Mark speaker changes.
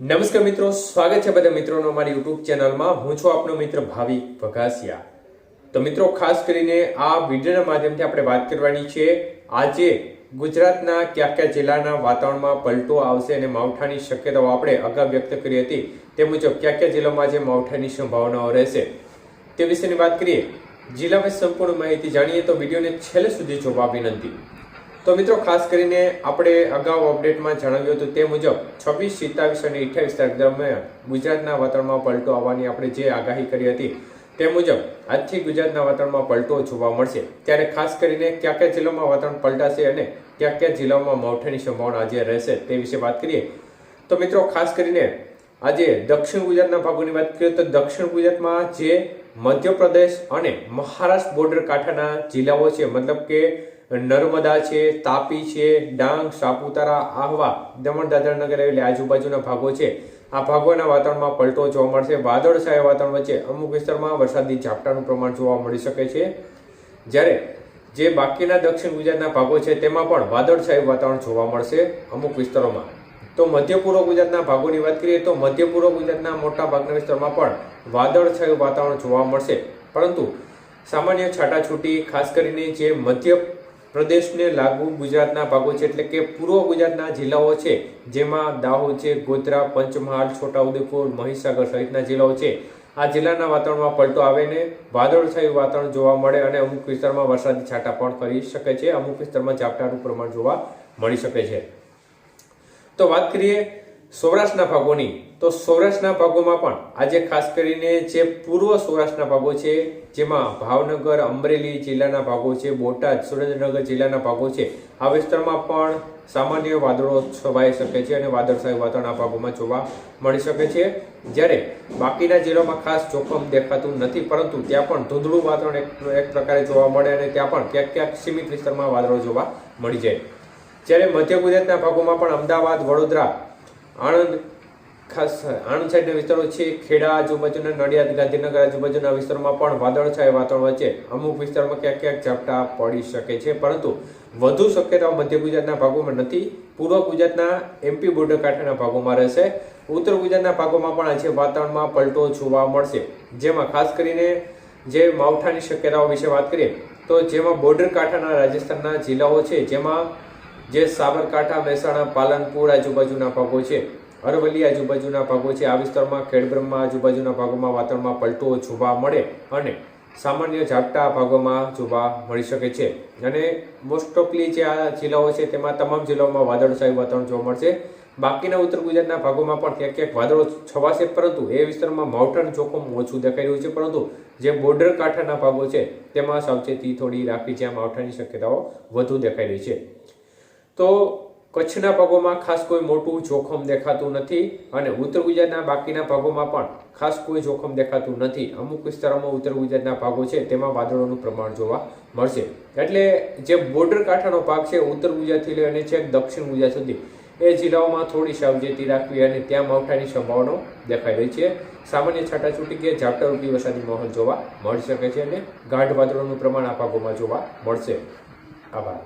Speaker 1: નમસ્કાર મિત્રો, સ્વાગત છે બધા મિત્રોનો અમારી યુટ્યુબ ચેનલમાં. હું છું આપનો મિત્ર ભાવિક વઘાસિયા. તો મિત્રો, ખાસ કરીને આ વિડીયોના માધ્યમથી આપણે વાત કરવાની છે, આજે ગુજરાતના કયા કયા જિલ્લાના વાતાવરણમાં પલટો આવશે અને માવઠાની શક્યતાઓ આપણે અગાઉ વ્યક્ત કરી હતી, તે મુજબ કયા કયા જિલ્લામાં જે માવઠાની સંભાવનાઓ રહેશે. તે વિશેની વાત કરીએ. જિલ્લામાં સંપૂર્ણ માહિતી જાણીએ તો વિડીયોને છેલ્લે સુધી જોવા વિનંતી. તો મિત્રો, ખાસ કરીને આપણે અગાઉ અપડેટમાં જણાવ્યું હતું તે મુજબ, છવ્વીસ સિત્તાવીસ અને અઠ્યાવીસ તારીખ દરમિયાન ગુજરાતના વાતાવરણમાં પલટો આવવાની આપણે જે આગાહી કરી હતી તે મુજબ, આજથી ગુજરાતના વાતાવરણમાં પલટો જોવા મળશે. ત્યારે ખાસ કરીને કયા કયા જિલ્લામાં વાતાવરણ પલટાશે અને કયા કયા જિલ્લાઓમાં માવઠાની સંભાવના આજે રહેશે તે વિશે વાત કરીએ. તો મિત્રો, ખાસ કરીને આજે દક્ષિણ ગુજરાતના ભાગોની વાત કરીએ તો દક્ષિણ ગુજરાતમાં જે મધ્યપ્રદેશ અને મહારાષ્ટ્ર બોર્ડર કાંઠાના જિલ્લાઓ છે, મતલબ કે નર્મદા છે, તાપી છે, ડાંગ, સાપુતારા, આહવા, દમણ દાદરનગર આવેલી આજુબાજુના ભાગો છે. આ ભાગોના વાતાવરણમાં પલટો જોવા મળશે. વાદળછાયા વાતાવરણ વચ્ચે અમુક વિસ્તારમાં વરસાદી ઝાપટાનું પ્રમાણ જોવા મળી શકે છે. જ્યારે જે બાકીના દક્ષિણ ગુજરાતના ભાગો છે, તેમાં પણ વાદળછાયું વાતાવરણ જોવા મળશે અમુક વિસ્તારોમાં. તો મધ્ય પૂર્વ ગુજરાતના ભાગોની વાત કરીએ તો મધ્ય પૂર્વ ગુજરાતના મોટા ભાગના વિસ્તારમાં પણ વાદળછાયું વાતાવરણ જોવા મળશે. પરંતુ સામાન્ય છાટાછૂટી, ખાસ કરીને જે મધ્ય પ્રદેશને લાગુ ગુજરાતના ભાગો છે, એટલે કે પૂર્વ ગુજરાતના જિલ્લાઓ છે, જેમાં દાહોદ છે, ગોધરા, પંચમહાલ, છોટાઉદેપુર, મહીસાગર સહિતના જિલ્લાઓ છે. આ જિલ્લાના વાતાવરણમાં પલટો આવેને વાદળછાયું વાતાવરણ જોવા મળે અને અમુક વિસ્તારમાં વરસાદી છાંટા પણ કરી શકે છે. અમુક વિસ્તારમાં ઝાપટાનું પ્રમાણ જોવા મળી શકે છે. તો વાત કરીએ સૌરાષ્ટ્રના ભાગોની. તો સૌરાષ્ટ્રના ભાગોમાં પણ આજે ખાસ કરીને જે પૂર્વ સૌરાષ્ટ્રના ભાગો છે, જેમાં ભાવનગર, અમરેલી જિલ્લાના ભાગો છે, બોટાદ, સુરેન્દ્રનગર જિલ્લાના ભાગો છે, આ વિસ્તારમાં પણ સામાન્ય વાદળો છવાઈ શકે છે અને વાદળછાયું વાતાવરણ ભાગોમાં જોવા મળી શકે છે. જ્યારે બાકીના જિલ્લામાં ખાસ જોખમ દેખાતું નથી, પરંતુ ત્યાં પણ ધૂંધળું વાતાવરણ એક એક પ્રકારે જોવા મળે અને ત્યાં પણ ક્યાંક ક્યાંક સીમિત વિસ્તારમાં વાદળો જોવા મળી જાય. જ્યારે મધ્ય ગુજરાતના ભાગોમાં પણ અમદાવાદ, વડોદરા, આણંદ ખાસ આણંદ વિસ્તારો છે. ખેડા, આજુબાજુના નડિયાદ, ગાંધીનગર, આજુબાજુના વિસ્તારોમાં પણ વાદળછાયા વાતાવરણ વચ્ચે અમુક વિસ્તારમાં ક્યાંક ક્યાંક ઝાપટા પડી શકે છે. પરંતુ વધુ શક્યતાઓ મધ્ય ગુજરાતના ભાગોમાં નથી. પૂર્વ ગુજરાતના એમપી બોર્ડર કાંઠાના ભાગોમાં રહેશે. ઉત્તર ગુજરાતના ભાગોમાં પણ આજે વાતાવરણમાં પલટો જોવા મળશે. જેમાં ખાસ કરીને જે માવઠાની શક્યતાઓ વિશે વાત કરીએ, તો જેમાં બોર્ડર કાંઠાના રાજસ્થાનના જિલ્લાઓ છે. જેમાં જે સાબરકાંઠા, મહેસાણા, પાલનપુર આજુબાજુના ભાગો છે. અરવલ્લી આજુબાજુના ભાગો છે. આ વિસ્તારમાં ખેડબ્રહ્મા આજુબાજુના ભાગોમાં વાતાવરણમાં પલટો જોવા મળે અને સામાન્ય ઝાપટા ભાગોમાં જોવા મળી શકે છે. અને મોસ્ટ ઓફલી જે આ જિલ્લાઓ છે, તેમાં તમામ જિલ્લાઓમાં વાદળછાયું વાતાવરણ જોવા મળશે. બાકીના ઉત્તર ગુજરાતના ભાગોમાં પણ ક્યાંક ક્યાંક વાદળો છવાશે, પરંતુ એ વિસ્તારમાં માવઠાનું જોખમ ઓછું દેખાઈ રહ્યું છે. પરંતુ જે બોર્ડર કાંઠાના ભાગો છે, તેમાં સાવચેતી થોડી રાખવી, જ્યાં માવઠાની શક્યતાઓ વધુ દેખાઈ રહી છે. તો કચ્છના ભાગોમાં ખાસ કોઈ મોટું જોખમ દેખાતું નથી અને ઉત્તર ગુજરાતના બાકીના ભાગોમાં પણ ખાસ કોઈ જોખમ દેખાતું નથી. અમુક વિસ્તારોમાં ઉત્તર ગુજરાતના ભાગો છે, તેમાં વાદળોનું પ્રમાણ જોવા મળશે. એટલે જે બોર્ડર કાંઠાનો ભાગ છે, ઉત્તર ગુજરાતથી લઈ અને છેક દક્ષિણ ગુજરાત સુધી, એ જિલ્લાઓમાં થોડી સાવચેતી રાખવી અને ત્યાં માવઠાની સંભાવનાઓ દેખાઈ રહી છે. સામાન્ય છાટાછૂટી કે ઝાપટારૂપી વરસાદી માહોલ જોવા મળી શકે છે અને ગાઢ વાદળોનું પ્રમાણ આ ભાગોમાં જોવા મળશે. આભાર.